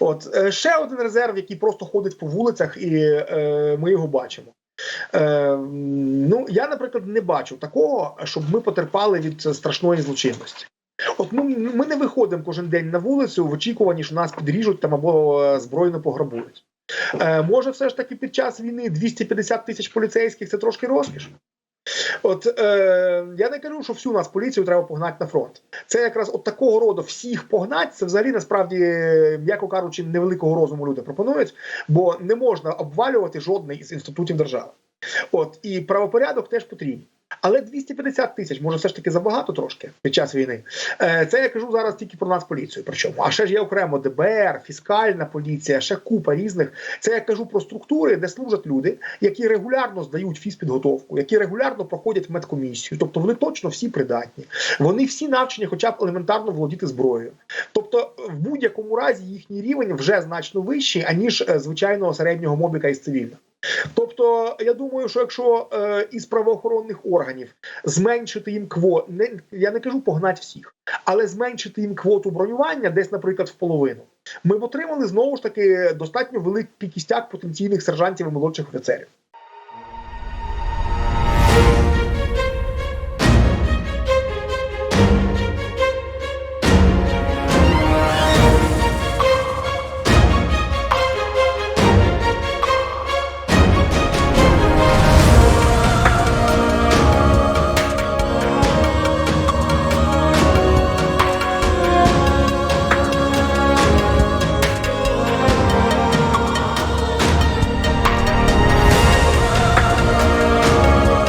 От е, ще один резерв, який просто ходить по вулицях, і е, ми його бачимо. Е, ну я, наприклад, не бачу такого, щоб ми потерпали від страшної злочинності. От ми, ми не виходимо кожен день на вулицю в очікуванні, що нас підріжуть там або е, збройно пограбують. Е, може, все ж таки під час війни 250 тисяч поліцейських це трошки розкіш. От е, я не кажу, що всю нас поліцію треба погнати на фронт. Це якраз от такого роду всіх погнать. Це взагалі насправді, м'яко кажучи, невеликого розуму люди пропонують, бо не можна обвалювати жодний із інститутів держави. От і правопорядок теж потрібен. Але 250 тисяч може все ж таки забагато трошки під час війни. Е, Це я кажу зараз тільки про нацполіцію. Причому, а ще ж є окремо ДБР, фіскальна поліція, ще купа різних. Це я кажу про структури, де служать люди, які регулярно здають фізпідготовку, які регулярно проходять медкомісію. Тобто вони точно всі придатні. Вони всі навчені, хоча б елементарно володіти зброєю. Тобто, в будь-якому разі їхній рівень вже значно вищий, аніж е, звичайного середнього мобіка із цивільного. Тобто, я думаю, що якщо е, із правоохоронних органів зменшити їм квот, не я не кажу погнати всіх, але зменшити їм квоту бронювання, десь, наприклад, в половину, ми б отримали знову ж таки достатньо великий кістяк потенційних сержантів і молодших офіцерів.